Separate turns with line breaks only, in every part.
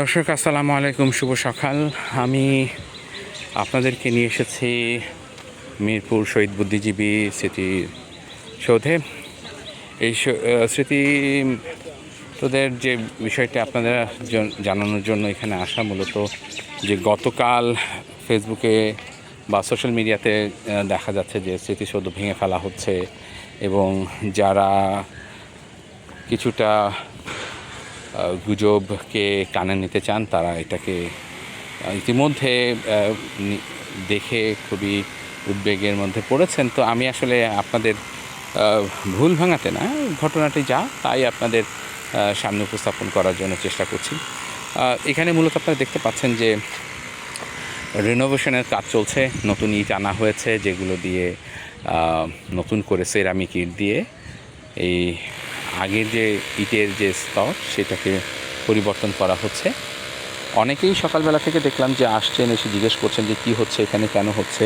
দর্শক, আসসালামু আলাইকুম, শুভ সকাল। আমি আপনাদেরকে নিয়ে এসেছি মিরপুর শহীদ বুদ্ধিজীবী স্মৃতি সৌধে। এই স্মৃতি তোদের যে বিষয়টি আপনাদের জানানোর জন্য এখানে আসা মূলত যে গতকাল ফেসবুকে বা সোশ্যাল মিডিয়াতে দেখা যাচ্ছে যে স্মৃতিসৌধ ভেঙে ফেলা হচ্ছে এবং যারা কিছুটা গুজবকে কানে নিতে চান, তারা এটাকে ইতিমধ্যে দেখে খুবই উদ্বেগের মধ্যে পড়েছেন। তো আমি আসলে আপনাদের ভুল ভাঙাতে না, ঘটনাটি যা, তাই আপনাদের সামনে উপস্থাপন করার জন্য চেষ্টা করছি। এখানে মূলত আপনারা দেখতে পাচ্ছেন যে রিনোভেশনের কাজ চলছে, নতুন ইট আনা হয়েছে, যেগুলো দিয়ে নতুন করে সেরামিক ইট দিয়ে, এই আগের যে ইটের যে স্তর, সেটাকে পরিবর্তন করা হচ্ছে। অনেকেই সকালবেলা থেকে দেখলাম যে আসছেন, এসে জিজ্ঞেস করছেন যে কী হচ্ছে, এখানে কেন হচ্ছে,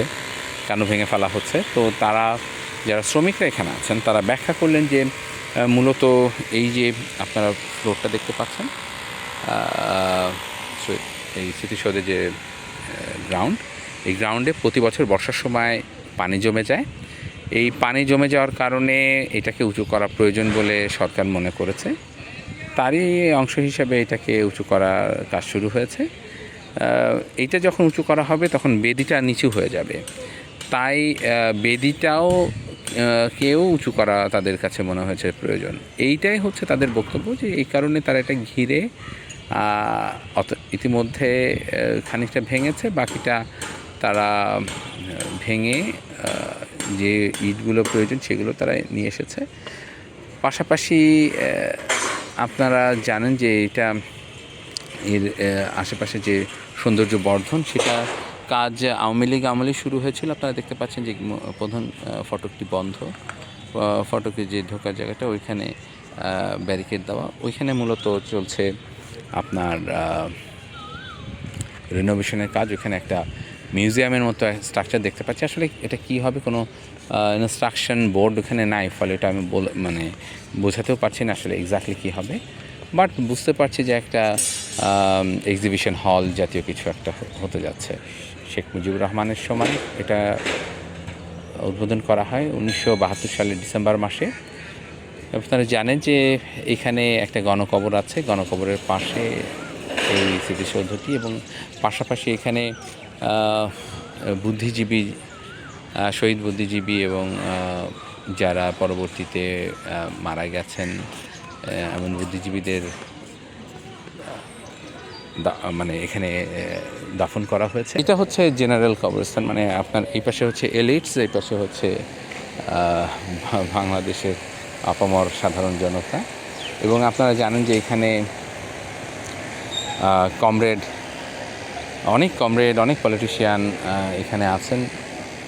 কেন ভেঙে ফেলা হচ্ছে। তো তারা, যারা শ্রমিকরা এখানে আছেন, তারা ব্যাখ্যা করলেন যে মূলত এই যে আপনারা ফ্লোরটা দেখতে পাচ্ছেন এই স্মৃতিসৌধের যে গ্রাউন্ড এই গ্রাউন্ডে প্রতি বছর বর্ষার সময় পানি জমে যায়। এই পানি জমে যাওয়ার কারণে এটাকে উঁচু করা প্রয়োজন বলে সরকার মনে করেছে। তারই অংশ হিসাবে এটাকে উঁচু করার কাজ শুরু হয়েছে। এইটা যখন উঁচু করা হবে তখন বেদিটা নিচু হয়ে যাবে। তাই বেদিটাও কেউ উঁচু করা তাদের কাছে মনে হয়েছে প্রয়োজন। এইটাই হচ্ছে তাদের বক্তব্য যে এই কারণে তারা এটা ঘিরে অত- ইতিমধ্যে খানিকটা ভেঙেছে। বাকিটা তারা ভেঙে যে ইটগুলো প্রয়োজন সেগুলো তারা নিয়ে এসেছে। পাশাপাশি আপনারা জানেন যে এটা এর আশেপাশে যে সৌন্দর্য বর্ধন, সেটা কাজ আওয়ামী লীগ আমলে শুরু হয়েছিল। আপনারা দেখতে পাচ্ছেন যে প্রধান ফটকটি বন্ধ। ফটকে যে ঢোকার জায়গাটা, ওইখানে ব্যারিকেড দেওয়া। ওইখানে মূলত চলছে আপনার রিনোভেশনের কাজ। ওইখানে একটা মিউজিয়ামের মতো স্ট্রাকচার দেখতে পাচ্ছি। আসলে এটা কি হবে? কোনো ইনস্ট্রাকশন বোর্ড ওখানে নাই, ফলে এটা আমি বল মানে বোঝাতেও পারছি না আসলে এক্স্যাক্টলি কী হবে। বাট বুঝতে পারছি যে একটা এক্সিবিশন হল জাতীয় কিছু একটা হতে যাচ্ছে। শেখ মুজিবুর রহমানের সময় এটা উদ্বোধন করা হয় উনিশশো বাহাত্তর সালের ডিসেম্বর মাসে। আপনারা জানেন যে এখানে একটা গণকবর আছে। গণকবরের পাশে এই স্মৃতিসৌধটি এবং পাশাপাশি এখানে বুদ্ধিজীবী শহীদ বুদ্ধিজীবী এবং যারা পরবর্তীতে মারা গেছেন এমন বুদ্ধিজীবীদের মানে এখানে দাফন করা হয়েছে। এটা হচ্ছে জেনারেল কবরস্থান মানে আপনার এই পাশে হচ্ছে এলিটস, এই পাশে হচ্ছে বাংলাদেশের আপামর সাধারণ জনতা। এবং আপনারা জানেন যে এখানে কমরেড অনেক কমরেড অনেক পলিটিশিয়ান এখানে আছেন।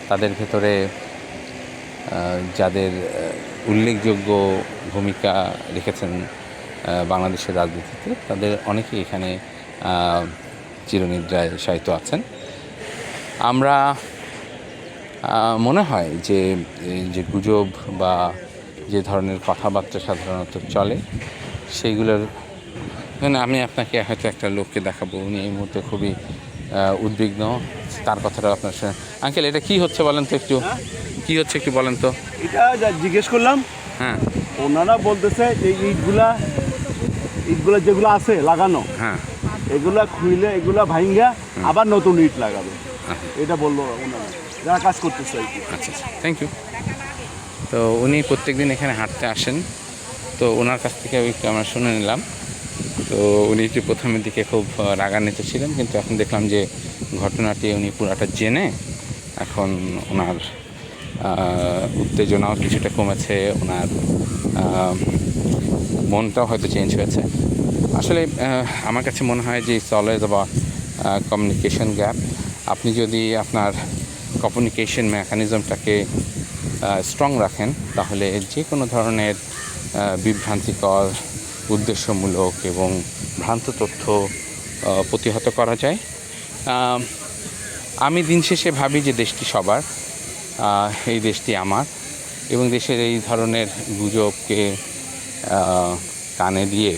তাদের ভেতরে যাদের উল্লেখযোগ্য ভূমিকা রেখেছেন বাংলাদেশের রাজনীতিতে, তাদের অনেকেই এখানে চিরনিদ্রায় শায়িত আছেন। আমরা মনে হয় যে যে গুজব বা যে ধরনের কথাবার্তা সাধারণত চলে, সেইগুলোর মানে আমি আপনাকে হয়তো একটা লোককে দেখাবো। উনি এই মুহূর্তে খুবই উদ্বিগ্ন। তার কথাটা আপনার সঙ্গে আঙ্কেল এটা কি হচ্ছে বলেন তো একটু? কি হচ্ছে একটু বলেন তো?
এটা যা জিজ্ঞেস করলাম
হ্যাঁ।
ওনারা বলতেছে যে ইটগুলা ইটগুলা যেগুলো আছে লাগানো
হ্যাঁ।
এগুলা খুইলে এগুলা ভাঙ্গা আবার নতুন ইট লাগাবে।
আচ্ছা।
এটা বলল ওনারা। যারা কাজ করতেছে
আচ্ছা আচ্ছা। থ্যাংক ইউ তো উনি প্রত্যেকদিন এখানে হাঁটতে আসেন। তো ওনার কাছ থেকে ওই আমরা শুনে নিলাম। তো উনি একটু প্রথমের দিকে খুব রাগান্বিত ছিলেন, কিন্তু এখন দেখলাম যে ঘটনাটি উনি পুরাটা জেনে এখন ওনার উত্তেজনাও কিছুটা কমেছে, ওনার মনটাও হয়তো চেঞ্জ হয়েছে। আসলে আমার কাছে মনে হয় যে it's always about communication gap আপনি যদি আপনার কমিউনিকেশন মেকানিজমটাকে স্ট্রং রাখেন, তাহলে যে কোনো ধরনের বিভ্রান্তিকর উদ্দেশ্যমূলক এবং ভ্রান্ত তথ্য প্রতিহত করা যায়। আমি দিন শেষে ভাবি যে দেশটি সবার এই দেশটি আমার এবং দেশের এই ধরনের গুজবকে কানে দিয়ে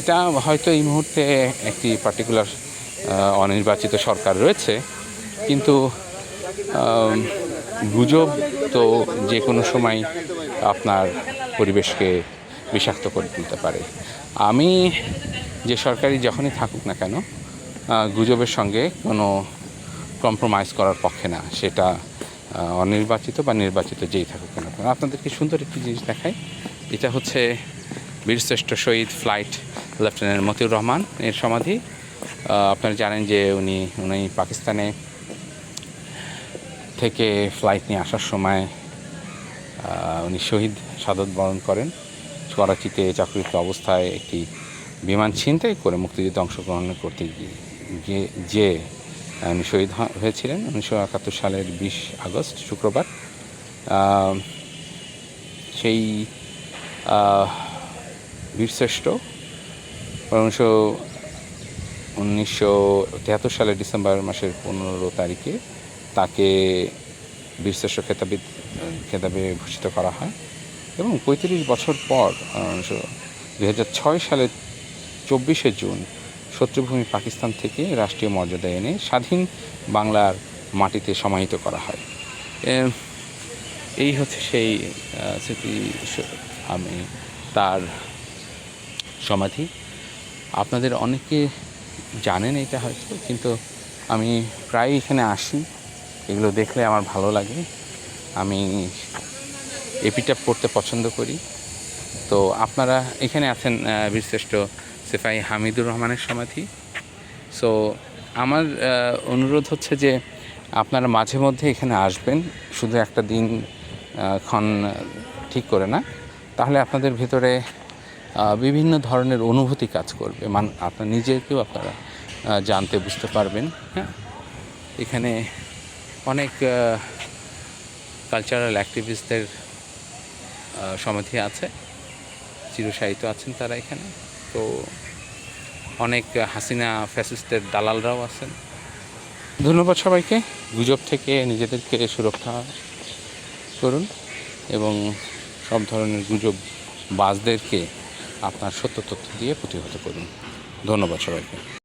এটা হয়তো এই মুহূর্তে একটি পার্টিকুলার অনির্বাচিত সরকার রয়েছে। কিন্তু গুজব তো যে কোনো সময় আপনার পরিবেশকে বিষাক্ত করে তুলতে পারে। আমি যে সরকারি যখনই থাকুক না কেন গুজবের সঙ্গে কোনো কম্প্রোমাইজ করার পক্ষে না। সেটা অনির্বাচিত বা নির্বাচিত যেই থাকুক কেন। আপনাদেরকে সুন্দর একটি জিনিস দেখাই। এটা হচ্ছে বীরশ্রেষ্ঠ শহীদ ফ্লাইট লেফটেন্যান্ট মতিউর রহমান এর সমাধি। আপনারা জানেন যে উনি উনি পাকিস্তানে থেকে ফ্লাইট নিয়ে আসার সময় উনি শহীদ সাদত বরণ করেন। করাচিতে চাকরিত অবস্থায় একটি বিমান ছিনতাই করে মুক্তিযুদ্ধে অংশগ্রহণ করতে গিয়ে যে শহীদ হয়েছিলেন উনিশশো একাত্তর সালের বিশ আগস্ট শুক্রবার। সেই বীরশ্রেষ্ঠ উনিশশো উনিশশো তেহাত্তর সালের ডিসেম্বর মাসের পনেরো তারিখে তাকে বীরশ্রেষ্ঠ খেতাবে খেতাবে ভূষিত করা হয়। এবং পঁয়ত্রিশ বছর পর দু সালের চব্বিশে জুন শত্রুভূমি পাকিস্তান থেকে রাষ্ট্রীয় মর্যাদা এনে স্বাধীন বাংলার মাটিতে সমাহিত করা হয়। এই হচ্ছে সেই স্মৃতি আমি তার সমাধি। আপনাদের অনেকে জানেন এটা হয়তো, কিন্তু আমি প্রায় এখানে আসি। এগুলো দেখলে আমার ভালো লাগে। আমি এপিটা পড়তে পছন্দ করি। তো আপনারা এখানে আছেন বীরশ্রেষ্ঠ সেফাই হামিদুর রহমানের সমাধি। সো আমার অনুরোধ হচ্ছে যে আপনারা মাঝে মধ্যে এখানে আসবেন, শুধু একটা দিন ক্ষণ, ঠিক করে না। তাহলে আপনাদের ভিতরে বিভিন্ন ধরনের অনুভূতি কাজ করবে। মান, আপনার নিজেকেও আপনারা জানতে বুঝতে পারবেন হ্যাঁ? এখানে অনেক কালচারাল অ্যাক্টিভিস্টদের সমাধি আছে। চিরসাহিত্য আছেন তারা এখানে। তো অনেক হাসিনা ফ্যাসিস্টের দালালরাও আছেন। ধন্যবাদ সবাইকে। গুজব থেকে নিজেদেরকে সুরক্ষা করুন এবং সব ধরনের গুজব বাজদেরকে আপনার সত্য তথ্য দিয়ে প্রতিহত করুন। ধন্যবাদ সবাইকে।